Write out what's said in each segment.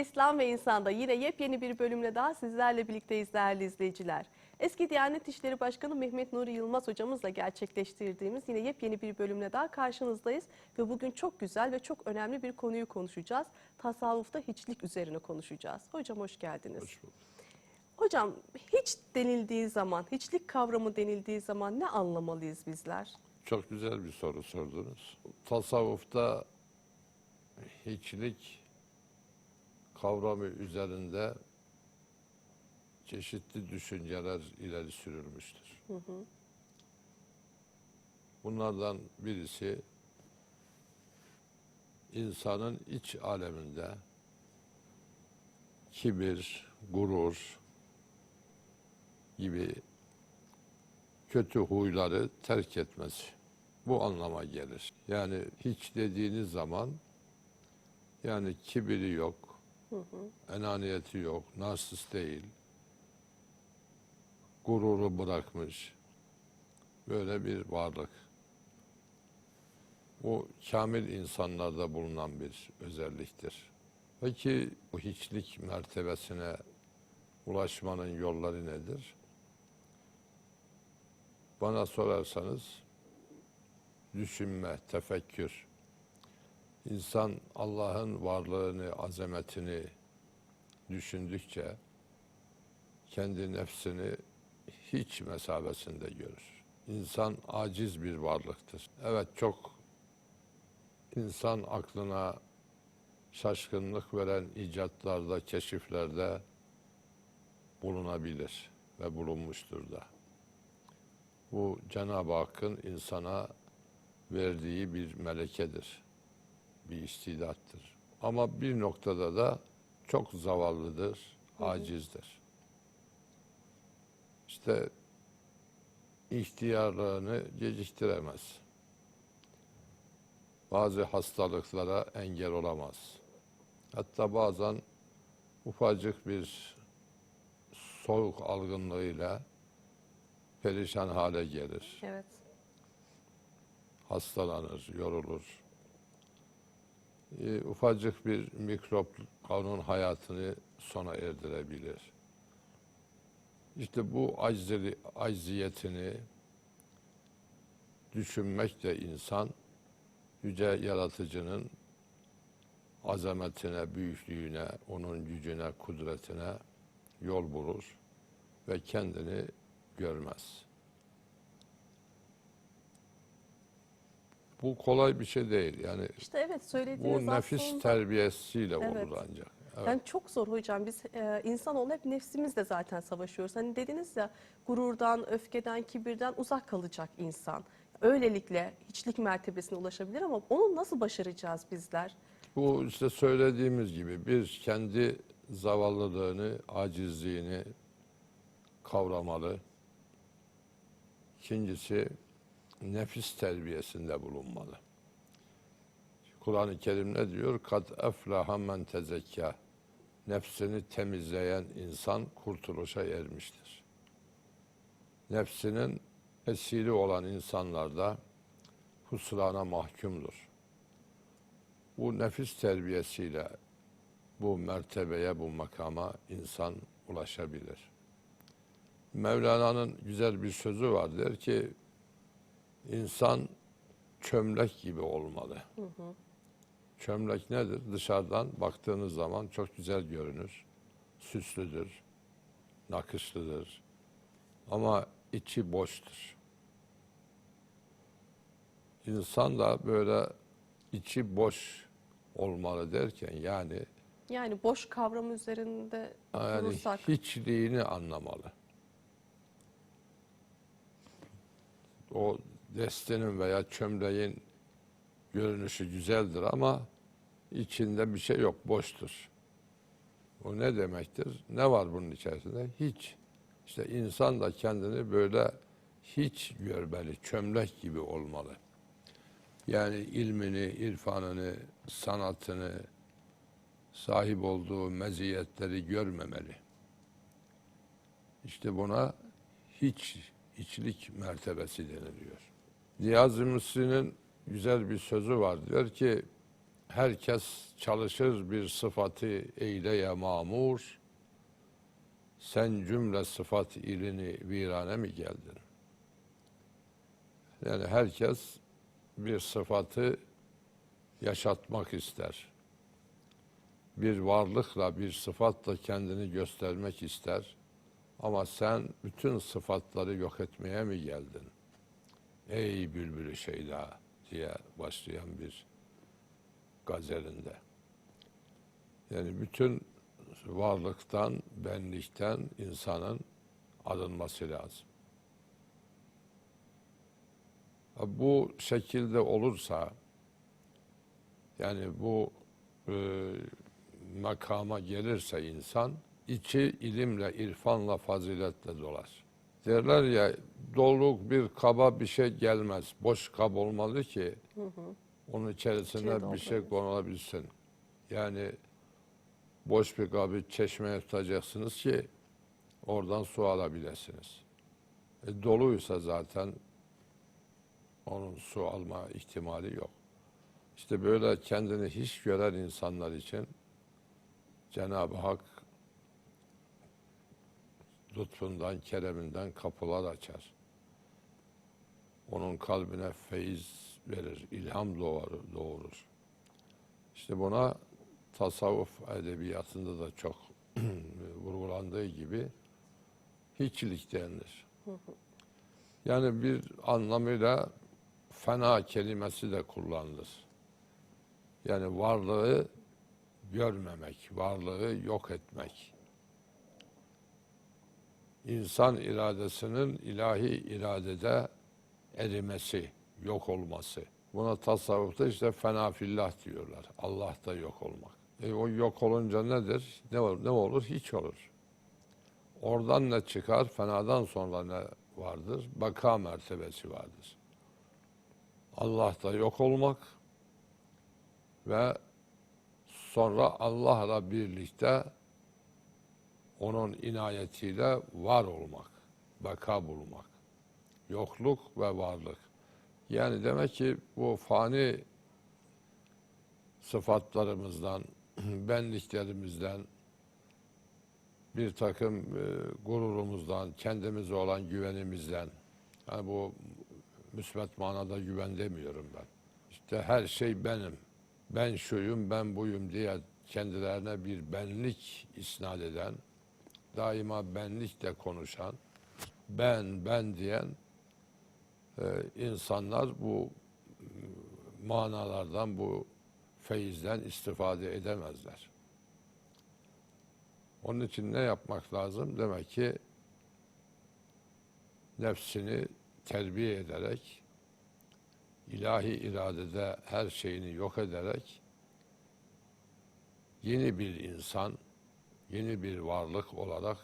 İslam ve İnsan'da yine yepyeni bir bölümle daha sizlerle birlikteyiz değerli izleyiciler. Eski Diyanet İşleri Başkanı Mehmet Nuri Yılmaz hocamızla gerçekleştirdiğimiz yine yepyeni bir bölümle daha karşınızdayız. Ve bugün çok güzel ve çok önemli bir konuyu konuşacağız. Tasavvufta hiçlik üzerine konuşacağız. Hocam hoş geldiniz. Hoş bulduk. Hocam hiç denildiği zaman, hiçlik kavramı denildiği zaman ne anlamalıyız bizler? Çok güzel bir soru sordunuz. Tasavvufta hiçlik kavramı üzerinde çeşitli düşünceler ileri sürülmüştür. Bunlardan birisi insanın iç aleminde kibir, gurur gibi kötü huyları terk etmesi. Bu anlama gelir. Yani hiç dediğiniz zaman yani kibiri yok, enaniyeti yok, narsist değil, gururu bırakmış böyle bir varlık. Bu kamil insanlarda bulunan bir özelliktir. Peki bu hiçlik mertebesine ulaşmanın yolları nedir? Bana sorarsanız düşünme, tefekkür. İnsan Allah'ın varlığını, azametini düşündükçe kendi nefsini hiç mesabesinde görür. İnsan aciz bir varlıktır. Evet çok insan aklına şaşkınlık veren icatlarda, keşiflerde bulunabilir ve bulunmuştur da. Bu Cenab-ı Hakk'ın insana verdiği bir melekedir, bir istidattır. Ama bir noktada da çok zavallıdır, acizdir. İşte ihtiyarlığını geciktiremez. Bazı hastalıklara engel olamaz. Hatta bazen ufacık bir soğuk algınlığıyla perişan hale gelir. Evet. Hastalanır, yorulur. Ee, ufacık bir mikrop onun hayatını sona erdirebilir. İşte bu aczeli, acziyetini düşünmek de insan yüce yaratıcının azametine, büyüklüğüne, onun gücüne, kudretine yol bulur ve kendini görmez. Bu kolay bir şey değil. Yani İşte evet söylediğiniz bu nefis aslında... terbiyesiyle Evet. olur ancak. Evet. Yani çok zor hocam. Biz e, insanoğlu hep nefsimizle zaten savaşıyoruz. Hani dediniz ya gururdan, öfkeden, kibirden uzak kalacak insan. Öylelikle hiçlik mertebesine ulaşabilir ama onu nasıl başaracağız bizler? Bu işte söylediğimiz gibi bir kendi zavallılığını, acizliğini kavramalı. İkincisi nefis terbiyesinde bulunmalı. Kur'an-ı Kerim ne diyor? Kad eflaha men tezekka. Nefsini temizleyen insan kurtuluşa ermiştir. Nefsinin esiri olan insanlar da husrana mahkumdur. Bu nefis terbiyesiyle bu mertebeye, bu makama insan ulaşabilir. Mevlana'nın güzel bir sözü var der ki insan çömlek gibi olmalı. Çömlek nedir? Dışarıdan baktığınız zaman çok güzel görünür, süslüdür, nakışlıdır. Ama içi boştur. İnsan da böyle içi boş olmalı derken yani Yani boş kavramı üzerinde yani durursak. hiçliğini anlamalı. O destenin veya çömleğin görünüşü güzeldir ama içinde bir şey yok, boştur. O ne demektir? Ne var bunun içerisinde? Hiç. İşte insan da kendini böyle hiç görmeli, çömlek gibi olmalı. Yani ilmini, irfanını, sanatını, sahip olduğu meziyetleri görmemeli. İşte buna hiç, hiçlik mertebesi deniliyor. Niyazi Mısri'nin güzel bir sözü var. Diyor ki, herkes çalışır bir sıfatı eyleye mamur. Sen cümle sıfat ilini virane mi geldin? Yani herkes bir sıfatı yaşatmak ister. Bir varlıkla, bir sıfatla kendini göstermek ister. Ama sen bütün sıfatları yok etmeye mi geldin? Ey bülbülü şeyda diye başlayan bir gazelinde. Yani bütün varlıktan, benlikten insanın arınması lazım. Bu şekilde olursa, yani bu e, makama gelirse insan, içi ilimle, irfanla, faziletle dolar. Derler ya, doluk bir kaba bir şey gelmez. Boş kab olmalı ki onun içerisine İçine bir şey konulabilsin. Yani boş bir kabı çeşmeye tutacaksınız ki oradan su alabilirsiniz. E, doluysa zaten onun su alma ihtimali yok. İşte böyle kendini hiç gören insanlar için Cenab-ı Hak lütfundan, kereminden kapılar açar. Onun kalbine feyiz verir, ilham doğurur. doğurur. İşte buna tasavvuf edebiyatında da çok vurgulandığı gibi hiçlik denilir. Yani bir anlamıyla fena kelimesi de kullanılır. Yani varlığı görmemek, varlığı yok etmek. İnsan iradesinin ilahi iradede erimesi, yok olması. Buna tasavvufta işte fena fillah diyorlar. Allah'ta yok olmak. E o yok olunca nedir? Ne olur? Ne olur? Hiç olur. Oradan ne çıkar? Fenadan sonra ne vardır? Baka mertebesi vardır. Allah'ta yok olmak ve sonra Allah'la birlikte onun inayetiyle var olmak, baka bulmak, yokluk ve varlık. Yani demek ki bu fani sıfatlarımızdan, benliklerimizden, bir takım e, gururumuzdan, kendimize olan güvenimizden, yani bu müsbet manada güven demiyorum ben. İşte her şey benim, ben şuyum, ben buyum diye kendilerine bir benlik isnat eden, daima benlikle konuşan, ben, ben diyen e, insanlar bu e, manalardan, bu feyizden istifade edemezler. Onun için ne yapmak lazım? Demek ki nefsini terbiye ederek, ilahi iradede her şeyini yok ederek, yeni bir insan, yeni bir varlık olarak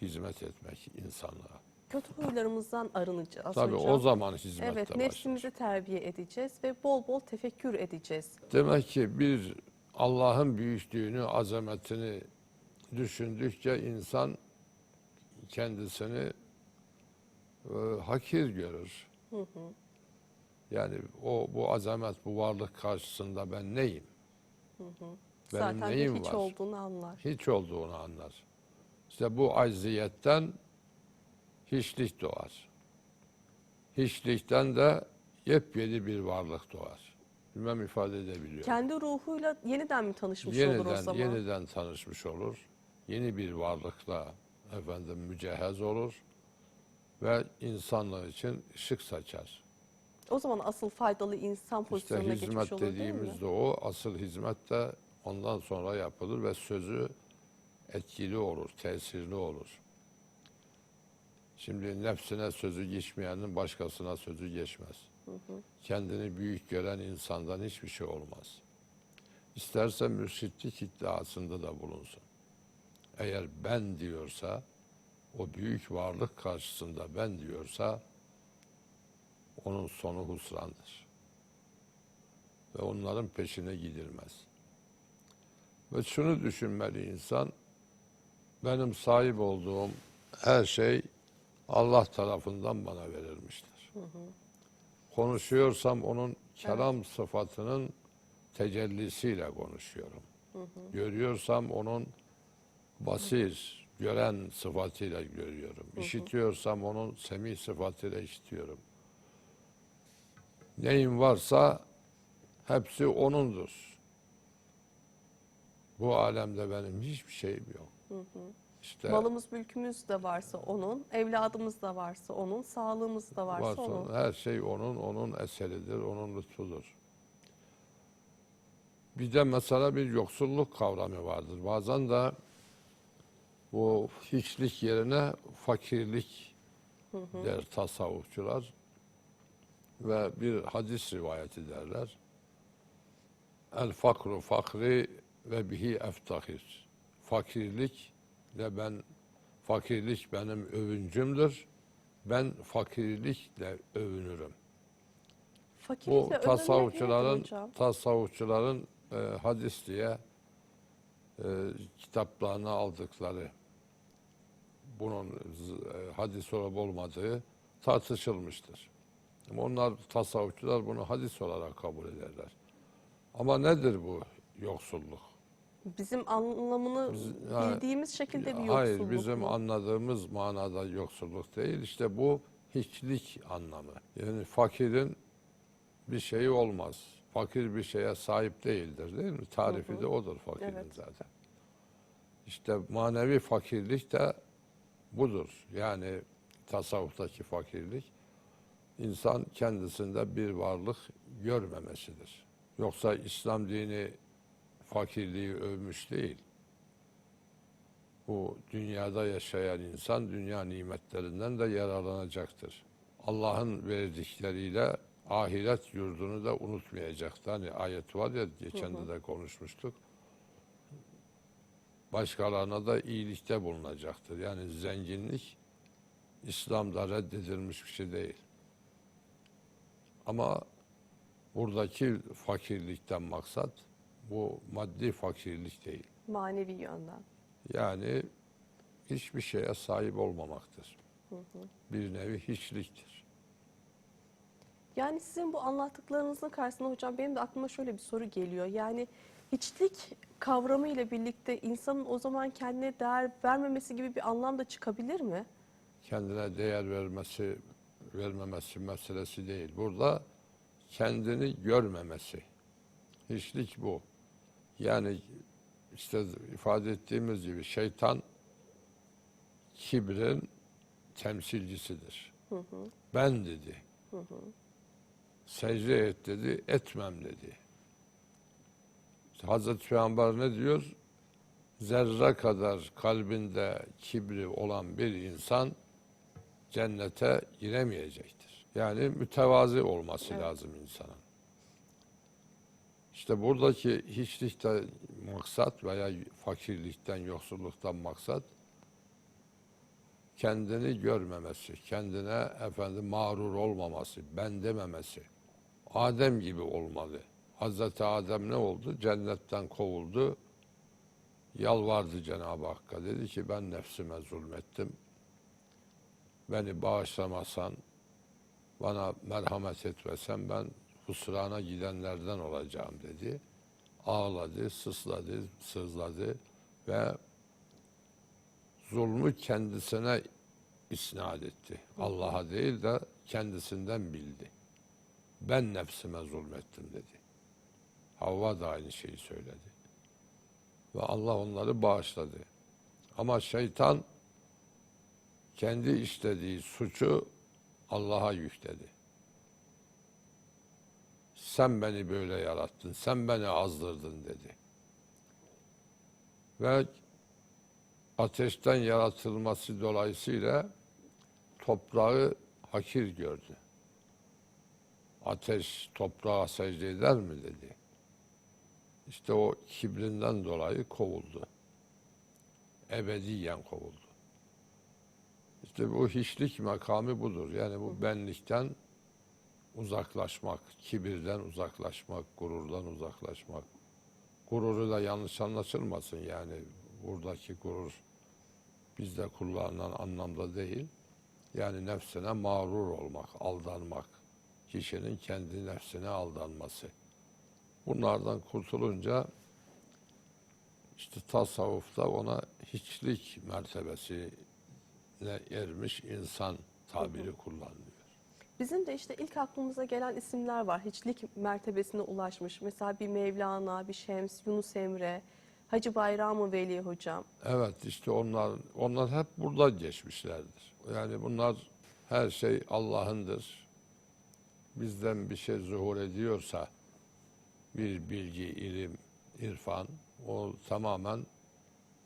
hizmet etmek insanlığa. Kötü huylarımızdan arınacağız Tabii hocam. o zaman hizmette Evet, başlar. nefsimizi terbiye edeceğiz ve bol bol tefekkür edeceğiz. Demek ki bir Allah'ın büyüklüğünü, azametini düşündükçe insan kendisini e, hakir görür. Yani o bu azamet, bu varlık karşısında ben neyim? Benim Zaten neyim hiç var? olduğunu anlar. Hiç olduğunu anlar. İşte bu acziyetten hiçlik doğar. Hiçlikten de yepyeni bir varlık doğar. Bilmem ifade edebiliyor. Kendi ruhuyla yeniden mi tanışmış olur o yeniden zaman? yeniden tanışmış olur. Yeni bir varlıkla efendim mücehhez olur ve insanlığı için ışık saçar. O zaman asıl faydalı insan İşte pozisyonuna geçmiş hizmet olur değil mi? dediğimiz de o. Asıl hizmet de ondan sonra yapılır ve sözü etkili olur, tesirli olur. Şimdi nefsine sözü geçmeyenin başkasına sözü geçmez. Kendini büyük gören insandan hiçbir şey olmaz. İsterse mürşitlik iddiasında da bulunsun. Eğer ben diyorsa, o büyük varlık karşısında ben diyorsa, onun sonu husrandır. Ve onların peşine gidilmez. Ve şunu düşünmeli insan, benim sahip olduğum her şey Allah tarafından bana verilmiştir. Konuşuyorsam onun kelam sıfatının tecellisiyle konuşuyorum. Görüyorsam onun basir, gören sıfatıyla görüyorum. İşitiyorsam onun semih sıfatıyla işitiyorum. Neyim varsa hepsi O'nundur. Bu alemde benim hiçbir şeyim yok. İşte Malımız, mülkümüz de varsa onun, evladımız da varsa onun, sağlığımız da varsa, varsa onun. her şey onun, onun eseridir, onun lütfudur. Bir de mesela bir yoksulluk kavramı vardır. Bazen de bu hiçlik yerine fakirlik der tasavvufçular ve bir hadis rivayeti derler. El fakru fakri ve bihi eftahir. Fakirlik de ben fakirlik benim övüncümdür. Ben fakirlikle övünürüm. Bu Fakirlikle nedir tasavvufçuların tasavvufçuların e, hadis diye e, kitaplarına aldıkları bunun e, hadis olup olmadığı tartışılmıştır. Ama onlar tasavvufçular bunu hadis olarak kabul ederler. Ama nedir bu yoksulluk? Bizim anlamını bildiğimiz şekilde bir yoksulluk Hayır, bizim mu? anladığımız manada yoksulluk değil. İşte bu hiçlik anlamı. Yani fakirin bir şeyi olmaz. Fakir bir şeye sahip değildir değil mi? Tarifi de odur fakirin Evet. zaten. İşte manevi fakirlik de budur. Yani tasavvuftaki fakirlik insan kendisinde bir varlık görmemesidir. Yoksa İslam dini fakirliği övmüş değil. Bu dünyada yaşayan insan dünya nimetlerinden de yararlanacaktır. Allah'ın verdikleriyle ahiret yurdunu da unutmayacaktır. Hani ayet var ya geçen de, de konuşmuştuk. Başkalarına da iyilikte bulunacaktır. Yani zenginlik İslam'da reddedilmiş bir şey değil. Ama buradaki fakirlikten maksat bu maddi fakirlik değil. Manevi yönden. Yani hiçbir şeye sahip olmamaktır. Bir nevi hiçliktir. Yani sizin bu anlattıklarınızın karşısında hocam benim de aklıma şöyle bir soru geliyor. Yani hiçlik kavramı ile birlikte insanın o zaman kendine değer vermemesi gibi bir anlam da çıkabilir mi? Kendine değer vermesi, vermemesi meselesi değil. Burada kendini görmemesi. Hiçlik bu. Yani işte ifade ettiğimiz gibi şeytan kibrin temsilcisidir. Ben dedi. Secde et dedi, etmem dedi. İşte Hazreti Peygamber ne diyor? Zerre kadar kalbinde kibri olan bir insan cennete giremeyecektir. Yani mütevazi olması Evet. lazım insanın. İşte buradaki hiçlikte maksat veya fakirlikten, yoksulluktan maksat kendini görmemesi, kendine efendim mağrur olmaması, ben dememesi. Adem gibi olmalı. Hazreti Adem ne oldu? Cennetten kovuldu. Yalvardı Cenab-ı Hakk'a. Dedi ki ben nefsime zulmettim. Beni bağışlamasan, bana merhamet etmesen ben husrana gidenlerden olacağım dedi. Ağladı, sısladı, sızladı ve zulmü kendisine isnat etti. Allah'a değil de kendisinden bildi. Ben nefsime zulmettim dedi. Havva da aynı şeyi söyledi. Ve Allah onları bağışladı. Ama şeytan kendi işlediği suçu Allah'a yükledi. Sen beni böyle yarattın, sen beni azdırdın dedi. Ve ateşten yaratılması dolayısıyla toprağı hakir gördü. Ateş toprağa secde eder mi dedi. İşte o kibrinden dolayı kovuldu. Ebediyen kovuldu. İşte bu hiçlik makamı budur. Yani bu benlikten uzaklaşmak, kibirden uzaklaşmak, gururdan uzaklaşmak. Gururu da yanlış anlaşılmasın yani buradaki gurur bizde kullanılan anlamda değil. Yani nefsine mağrur olmak, aldanmak. Kişinin kendi nefsine aldanması. Bunlardan kurtulunca işte tasavvufta ona hiçlik mertebesine ermiş insan tabiri kullanılıyor. Bizim de işte ilk aklımıza gelen isimler var. Hiçlik mertebesine ulaşmış. Mesela bir Mevlana, bir Şems, Yunus Emre, Hacı Bayram-ı Veli Hocam. Evet işte onlar onlar hep burada geçmişlerdir. Yani bunlar her şey Allah'ındır. Bizden bir şey zuhur ediyorsa bir bilgi, ilim, irfan o tamamen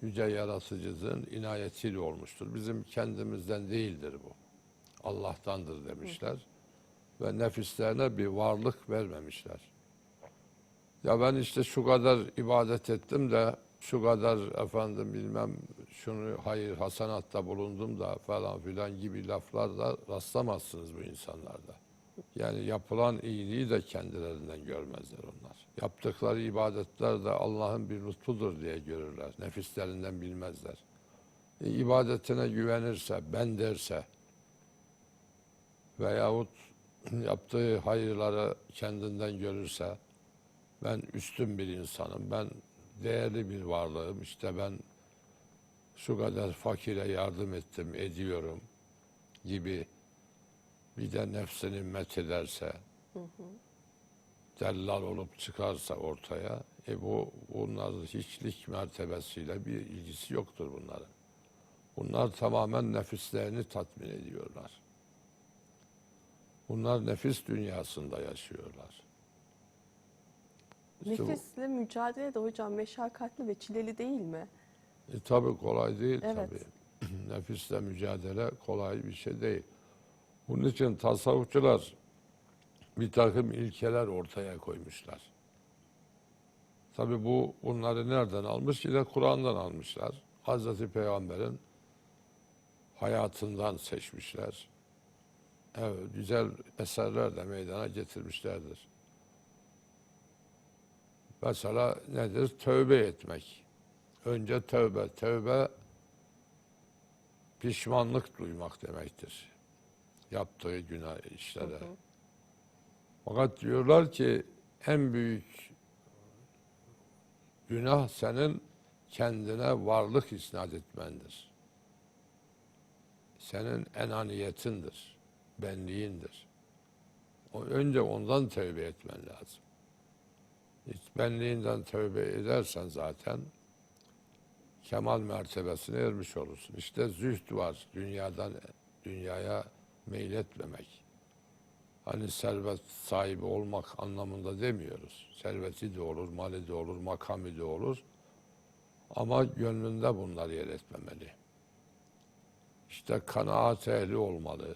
yüce yaratıcının inayetiyle olmuştur. Bizim kendimizden değildir bu. Allah'tandır demişler. Ve nefislerine bir varlık vermemişler. Ya ben işte şu kadar ibadet ettim de şu kadar efendim bilmem şunu hayır hasanatta bulundum da falan filan gibi laflarla rastlamazsınız bu insanlarda. Yani yapılan iyiliği de kendilerinden görmezler onlar. Yaptıkları ibadetler de Allah'ın bir lütfudur diye görürler. Nefislerinden bilmezler. E, ibadetine güvenirse, ben derse veyahut yaptığı hayırları kendinden görürse ben üstün bir insanım, ben değerli bir varlığım, işte ben şu kadar fakire yardım ettim, ediyorum gibi bir de nefsini methederse, dellal olup çıkarsa ortaya, e bu bunların hiçlik mertebesiyle bir ilgisi yoktur bunların. Bunlar tamamen nefislerini tatmin ediyorlar. Bunlar nefis dünyasında yaşıyorlar. İşte Nefisle mücadele de hocam meşakkatli ve çileli değil mi? E, tabii kolay değil Evet. tabii. Nefisle mücadele kolay bir şey değil. Bunun için tasavvufçular bir takım ilkeler ortaya koymuşlar. Tabii bu bunları nereden almış? Yine Kur'an'dan almışlar. Hazreti Peygamber'in hayatından seçmişler. Evet, güzel eserler de meydana getirmişlerdir. Mesela nedir? Tövbe etmek. Önce tövbe. Tövbe pişmanlık duymak demektir. Yaptığı günah işlere. Fakat diyorlar ki en büyük günah senin kendine varlık isnat etmendir. Senin enaniyetindir, benliğindir. Önce ondan tövbe etmen lazım. Hiç benliğinden tövbe edersen zaten kemal mertebesine ermiş olursun. İşte zühd var. Dünyadan dünyaya meyletmemek. Hani servet sahibi olmak anlamında demiyoruz. Serveti de olur, mali de olur, makamı da olur. Ama gönlünde bunlar yer etmemeli. İşte kanaat ehli olmalı.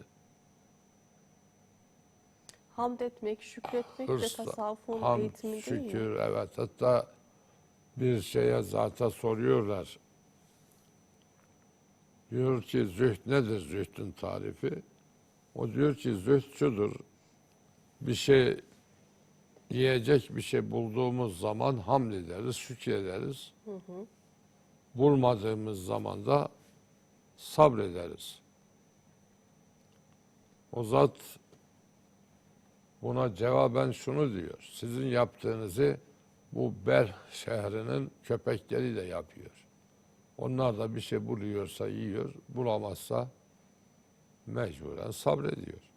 Hamd etmek, şükretmek de Hırsla, tasavvufun hamd, eğitimi değil şükür, mi? evet. Hatta bir şeye zata soruyorlar. Diyor ki zühd nedir zühdün tarifi? O diyor ki zühd şudur. Bir şey yiyecek bir şey bulduğumuz zaman hamd ederiz, şükrederiz. Bulmadığımız zaman da sabrederiz. O zat buna cevaben şunu diyor. Sizin yaptığınızı bu Ber şehrinin köpekleri de yapıyor. Onlar da bir şey buluyorsa yiyor, bulamazsa mecburen sabrediyor.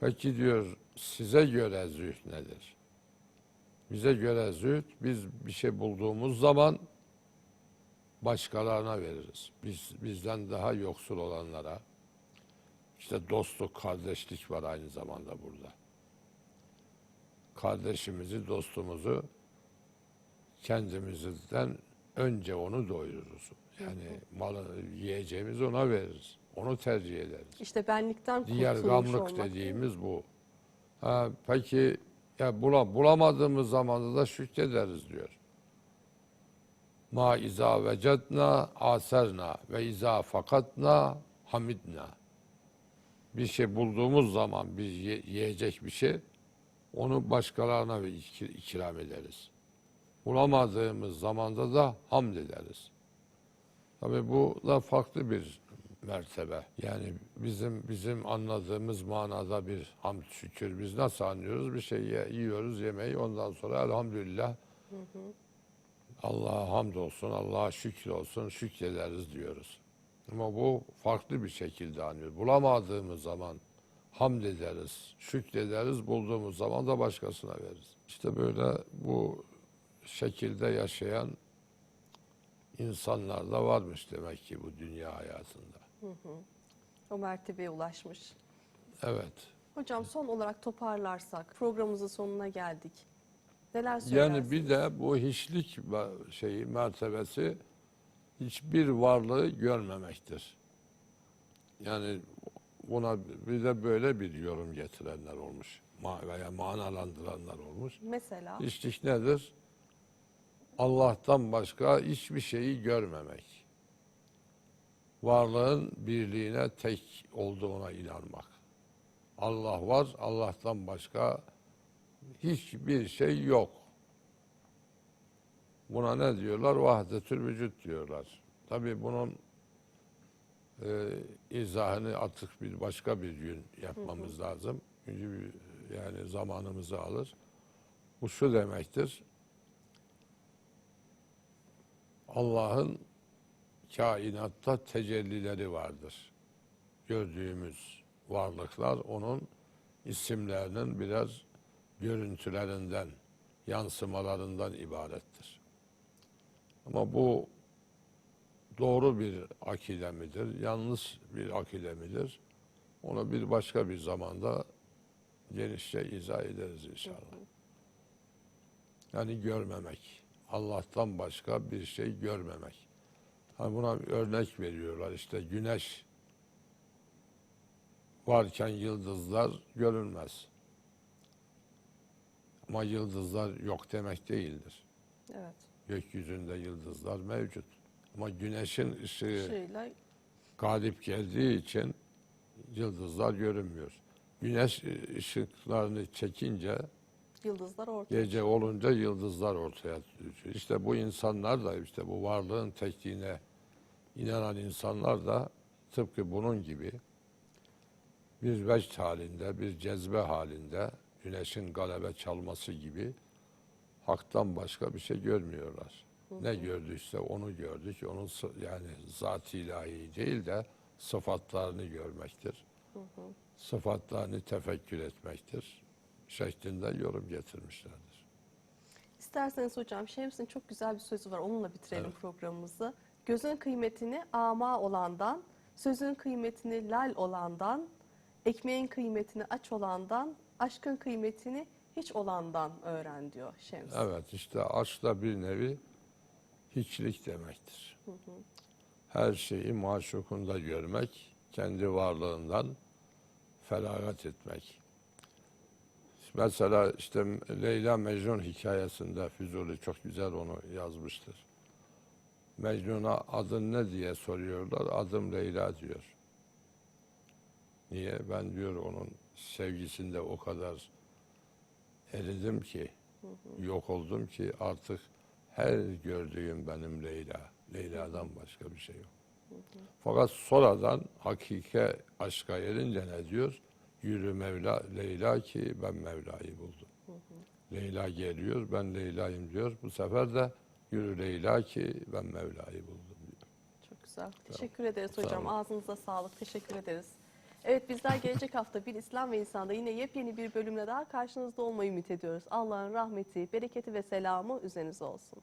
Peki diyor size göre zühd nedir? Bize göre zühd biz bir şey bulduğumuz zaman başkalarına veririz. Biz bizden daha yoksul olanlara. İşte dostluk, kardeşlik var aynı zamanda burada. Kardeşimizi, dostumuzu kendimizden önce onu doyururuz. Yani malı yiyeceğimiz ona veririz. Onu tercih ederiz. İşte benlikten Diğer gamlık olmak. dediğimiz bu. Ha, peki ya bula, bulamadığımız zamanda da şükrederiz diyor. Ma iza vecedna aserna ve iza fakatna hamidna. Bir şey bulduğumuz zaman bir ye- yiyecek bir şey onu başkalarına ikram ederiz. Bulamadığımız zamanda da hamd ederiz. Tabii bu da farklı bir mertebe. Yani bizim bizim anladığımız manada bir hamd şükür. Biz nasıl anlıyoruz? Bir şey yiyoruz yemeği ondan sonra elhamdülillah Allah'a hamd olsun, Allah'a şükür olsun, şükrederiz diyoruz. Ama bu farklı bir şekilde anlıyor. Bulamadığımız zaman hamd ederiz, şükrederiz, bulduğumuz zaman da başkasına veririz. İşte böyle bu şekilde yaşayan insanlar da varmış demek ki bu dünya hayatında. O mertebeye ulaşmış. Evet. Hocam son olarak toparlarsak programımızın sonuna geldik. Neler söylersiniz? Yani bir de bu hiçlik şeyi mertebesi hiçbir varlığı görmemektir. Yani buna bir de böyle bir yorum getirenler olmuş. Ma- Veya manalandıranlar olmuş. Mesela Hiçlik nedir? Allah'tan başka hiçbir şeyi görmemek. Varlığın birliğine tek olduğuna inanmak. Allah var, Allah'tan başka hiçbir şey yok. Buna ne diyorlar? Vahdetül vücut diyorlar. Tabii bunun e, izahını artık bir başka bir gün yapmamız lazım. Çünkü yani zamanımızı alır. Bu şu demektir. Allah'ın kainatta tecellileri vardır. Gördüğümüz varlıklar onun isimlerinin biraz görüntülerinden, yansımalarından ibarettir. Ama bu doğru bir akide midir, yanlış bir akide midir? Onu bir başka bir zamanda genişçe izah ederiz inşallah. Yani görmemek. Allah'tan başka bir şey görmemek. Ha buna bir örnek veriyorlar. İşte güneş varken yıldızlar görünmez. Ama yıldızlar yok demek değildir. evet. Gökyüzünde yıldızlar mevcut. Ama güneşin ışığı Şeyle galip geldiği için yıldızlar görünmüyor. Güneş ışıklarını çekince yıldızlar ortaya Gece olunca yıldızlar ortaya düşüyor. İşte bu insanlar da işte bu varlığın tekliğine inanan insanlar da tıpkı bunun gibi bir vecd halinde, bir cezbe halinde güneşin galebe çalması gibi haktan başka bir şey görmüyorlar. Ne gördüyse onu gördük. Onun yani zat-ı ilahi değil de sıfatlarını görmektir. Sıfatlarını tefekkür etmektir şeklinde yorum getirmişlerdir. İsterseniz hocam Şems'in çok güzel bir sözü var. Onunla bitirelim Evet. programımızı. Gözün kıymetini ama olandan, sözün kıymetini lal olandan, ekmeğin kıymetini aç olandan, aşkın kıymetini hiç olandan öğren diyor Şems. Evet işte aşk da bir nevi hiçlik demektir. Her şeyi maşukunda görmek, kendi varlığından feragat etmek. Mesela işte Leyla Mecnun hikayesinde Füzuli çok güzel onu yazmıştır. Mecnun'a adın ne diye soruyorlar. Adım Leyla diyor. Niye? Ben diyor onun sevgisinde o kadar eridim ki, yok oldum ki artık her gördüğüm benim Leyla. Leyla'dan başka bir şey yok. Fakat sonradan hakike aşka erince ne diyor? Yürü Mevla, Leyla ki ben Mevla'yı buldum. Leyla geliyor, ben Leyla'yım diyor. Bu sefer de yürü Leyla ki ben Mevla'yı buldum diyor. Çok güzel. Teşekkür ederiz hocam. olun. Ağzınıza sağlık. Teşekkür ederiz. Evet bizler gelecek hafta bir İslam ve İnsan'da yine yepyeni bir bölümle daha karşınızda olmayı ümit ediyoruz. Allah'ın rahmeti, bereketi ve selamı üzerinize olsun.